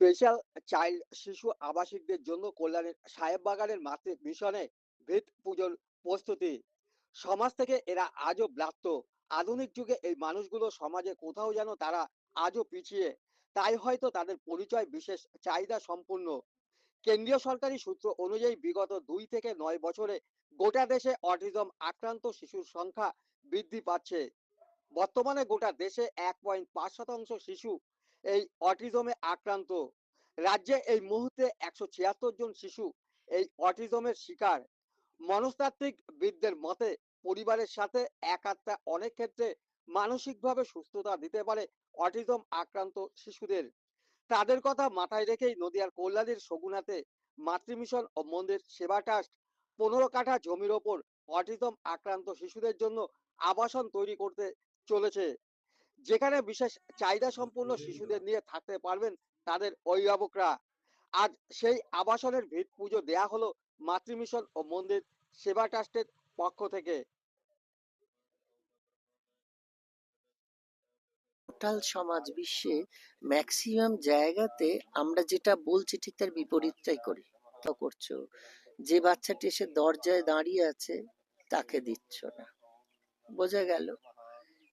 Special child শিশু আবাসিকদের জন্য কল্যাণের সাহেববাগানের মাতৃ মিশনে ভিত পুজোর প্রস্তুতি। সমাজ থেকে এরা আজও ব্লাপ্ত আধুনিক যুগে এই মানুষগুলো সমাজে কোথাও যেন তারা আজও পিছিয়ে। তাই হয়তো তাদের পরিচয় বিশেষ চাহিদা সম্পূর্ণ। কেন্দ্রীয় সরকারি সূত্র অনুযায়ী বিগত দুই থেকে নয় বছরে গোটা দেশে অটিজম আক্রান্ত শিশুর সংখ্যা বৃদ্ধি পাচ্ছে। বর্তমানে গোটা দেশে এক পয়েন্ট পাঁচ শতাংশ শিশু এই অটিজমে আক্রান্ত। রাজ্যে এই মুহূর্তে একশো ছিয়াত্তর জন শিশু এই অটিজমের শিকার। মনস্তাত্ত্বিক বিদদের মতে, পরিবারের সাথে একাত্মা অনেক ক্ষেত্রে মানসিকভাবে সুস্থতা দিতে পারে অটিজম আক্রান্ত শিশুদের। তাদের কথা মাথায় রেখেই নদিয়ার কল্যাণীর সগুনাতে মাতৃমিশন ও মন্দির সেবা ট্রাস্ট পনেরো কাঠা জমির ওপর অটিজম আক্রান্ত শিশুদের জন্য আবাসন তৈরি করতে চলেছে। যেখানে বিশেষ চাহিদা সম্পন্ন শিশুদের নিয়ে থাকতে পারবেন তাদের অভিভাবকরা। আজ সেই আবাসনের ভিত পুজো দেয়া হলো মাতৃমিশন ও মন্দির সেবা ট্রাস্টের পক্ষ থেকে। টোটাল সমাজ বিশ্বে ম্যাক্সিমাম জায়গাতে আমরা যেটা বলছি ঠিক তার বিপরীতটাই করি। তো করছ, যে বাচ্চাটি এসে দরজায় দাঁড়িয়ে আছে তাকে দিচ্ছ না। বোঝা গেল?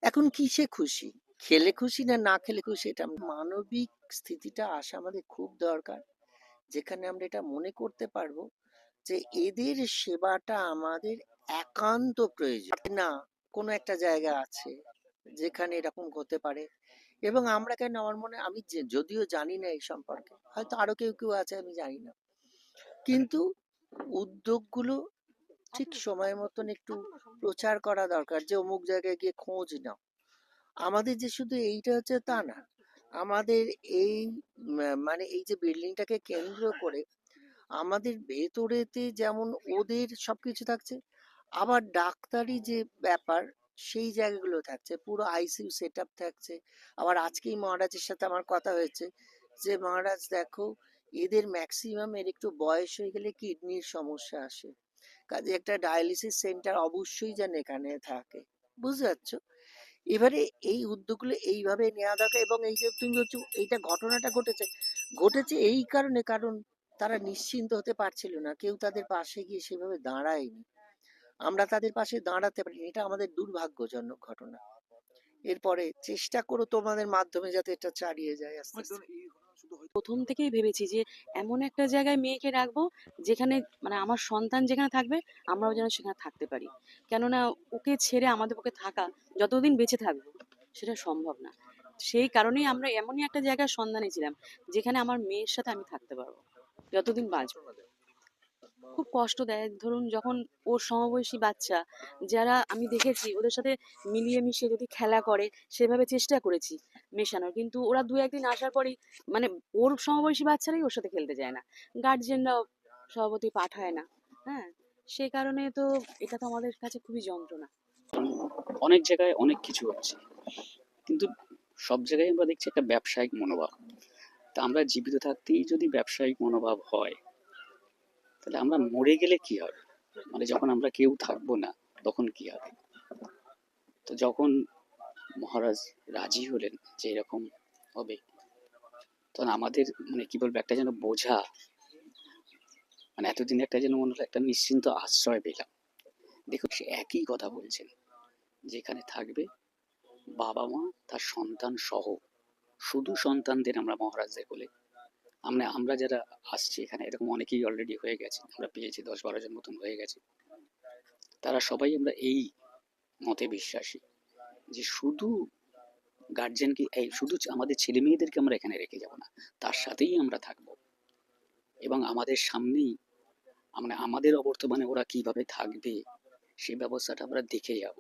এখন কিসে খুশি? খেলে খুশি না না খেলে খুশি? এটা মানবিক স্থিতিটা আসা আমাদের খুব দরকার। যেখানে আমরা এটা মনে করতে পারব যে এদের সেবাটা আমাদের একান্ত প্রয়োজন। না কোনো একটা জায়গা আছে যেখানে এরকম হতে পারে। এবং আমরা কেন আমার মনে, আমি যদিও জানি না এই সম্পর্কে, হয়তো আরও কেউ কেউ আছে, আমি জানি না। কিন্তু উদ্যোগগুলো ঠিক সময় মতন একটু প্রচার করা দরকার যে অমুক জায়গায় গিয়ে খোঁজ নাও। আমাদের যে শুধু এইটা হচ্ছে তা না আমাদের এই মানে এই যে বিল্ডিংটাকে কেন্দ্র করে আমাদের ভেতরেতে যেমন ওদের সবকিছু থাকছে আবার ডাক্তারি যে ব্যাপার সেই জায়গাগুলো থাকছে পুরো আইসিইউ সেট আপ থাকছে। আবার আজকেই মহারাজের সাথে আমার কথা হয়েছে যে মহারাজ দেখো এদের ম্যাক্সিমাম এর একটু বয়স হয়ে গেলে কিডনির সমস্যা আসে। কাজে একটা ডায়ালিসিস সেন্টার অবশ্যই যেন এখানে থাকে বুঝতে পারছ? এবারে এই উদ্যোগগুলো এইভাবে নেওয়া দরকার এবং এই যে তুমি বলছো এইটা ঘটনাটা ঘটেছে ঘটেছে এই কারণে কারণ তারা নিশ্চিন্ত হতে পারছিল না কেউ তাদের পাশে গিয়ে সেভাবে দাঁড়ায়নি। আমরা তাদের পাশে দাঁড়াতে পারি এটা আমাদের দুর্ভাগ্যজনক ঘটনা। এরপরে চেষ্টা করো তোমাদের মাধ্যমে যাতে এটা চালিয়ে যায় আস্তে আস্তে। প্রথম থেকেই ভেবেছি যে এমন একটা জায়গায় মেয়েকে রাখব যেখানে মানে আমার সন্তান যেখানে থাকবে আমরাও যেন সেখানে থাকতে পারি। কেননা ওকে ছেড়ে আমাদের পক্ষে থাকা যতদিন বেঁচে থাকব সেটা সম্ভব না। সেই কারণেই আমরা এমনই একটা জায়গার সন্ধানে ছিলাম যেখানে আমার মেয়ের সাথে আমি থাকতে পারব। যতদিন বাঁচবো। খুব কষ্ট দেয়। ধরুন যখন ওর সমবয়সী বাচ্চা, যারা আমি দেখেছি ওদের সাথে মিলিয়ে মিশিয়ে যদি খেলা করে, সেভাবে চেষ্টা করেছি মেশানোর। কিন্তু ওরা দু একদিন আসার পরেই মানে ওর সমবয়সী বাচ্চারাই ওর সাথে খেলতে যায় না। গার্জিয়ানরাও সভাপতি পাঠায় না। হ্যাঁ? সে কারণে তো এটা তো আমাদের কাছে খুবই যন্ত্রণা। অনেক জায়গায় অনেক কিছু হচ্ছে। কিন্তু সব জায়গায় আমরা দেখছি একটা ব্যবসায়িক মনোভাব। তা আমরা জীবিত থাকতেই যদি ব্যবসায়িক মনোভাব হয় তাহলে আমরা মরে গেলে কি হবে? মানে যখন আমরা কেউ থাকব না, তখন কি হবে? তো যখন মহারাজ রাজি হলেন যে এরকম হবে, তখন আমাদের মানে কি বলব, একটা যেন বোঝা মানে এতদিন একটা যেন মনে হলো একটা নিশ্চিন্ত আশ্রয় পেলাম। দেখুন, সে একই কথা বলছেন, যেখানে থাকবে বাবা মা, তার সন্তান সহ, শুধু সন্তানদের আমরা মহারাজদের বলে আমরা আমরা যারা আসছি এখানে, এরকম অনেকেই অলরেডি হয়ে গেছে। আমরা পেয়েছি দশ বারো জন মতন হয়ে গেছে। তারা সবাই আমরা এই মতে বিশ্বাসী যে শুধু গার্জেনকে এই শুধু আমাদের ছেলে মেয়েদেরকে আমরা এখানে রেখে যাব না, তার সাথেই আমরা থাকব। এবং আমাদের সামনেই আমরা, আমাদের অবর্তমানে ওরা কীভাবে থাকবে সেই ব্যবস্থাটা আমরা দেখে যাব।